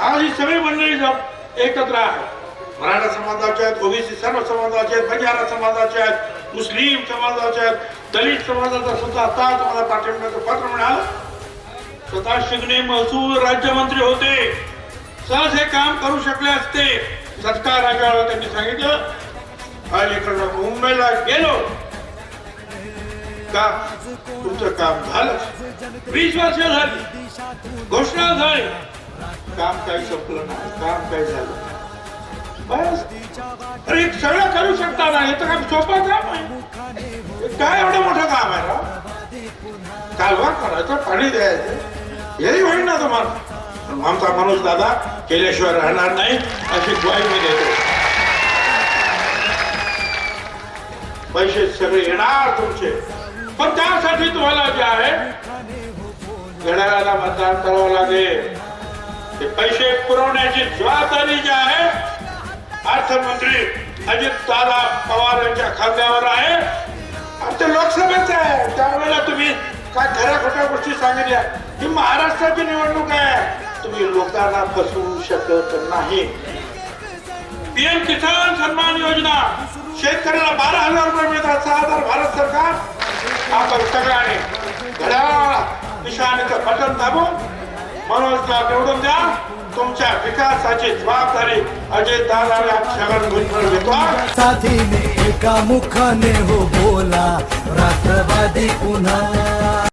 आज ही सगळी मंडळी एकत्र आहे मराठा समाजाचे आहेत ओबीसी सर्व समाजाचे आहेत बंजारा समाजाचे आहेत मुस्लिम समाजाचे आहेत दलित समाजाचा सुद्धा आता तुम्हाला पाठिंब्याचं पत्र मिळालं. स्वतः शिंगणे महसूल राज्यमंत्री होते. सहज हे काम करू शकले असते. सत्कार राजाला त्यांनी सांगितलं. अलीकडं मुंबईला गेलो. का? तुमचं काम झालं. वीस वर्ष झाली. घोषणा झाली. काम काही संपलं नाही काम काय झालं? बस. अरे सगळं करू शकता ना हे तर काम सोपं काम आहे. काय एवढं मोठं काम आहे ना कालवा करायचं पाणी द्यायचं? हेही होईल ना तुम्हाला. आमचा माणूस दादा केल्याशिवाय राहणार नाही अशी ग्वाही मी देतो. पैसे सगळे येणार तुमचे. पण त्यासाठी तुम्हाला जे आहे घड्याळाला मतदान करावं लागेल. ते पैसे पुरवण्याची जबाबदारी जी आहे अर्थमंत्री अजित दादा पवार यांच्या खात्यावर आहे. आणि ते लोकसभेचं आहे. त्यावेळेला तुम्ही काय खऱ्या खोट्या गोष्टी सांगितल्या. ही महाराष्ट्राची निवडणूक आहे. तुम्ही लोकांना फसवू शकत नाही. पीएम किसान सन्मान योजना. शेतकऱ्याला बारा हजार रुपये मिळतात. सहा हजार भारत सरकार. आपण सगळ्यांनी घड्याळ निशाणीचं बटन दाबून मनोजला निवडून द्या. तुमच्या विकासाची जबाबदारी अजय दादाला छगन भुजबळ घेतो साथीने एका मुखाने हो बोला. राष्ट्रवादी पुन्हा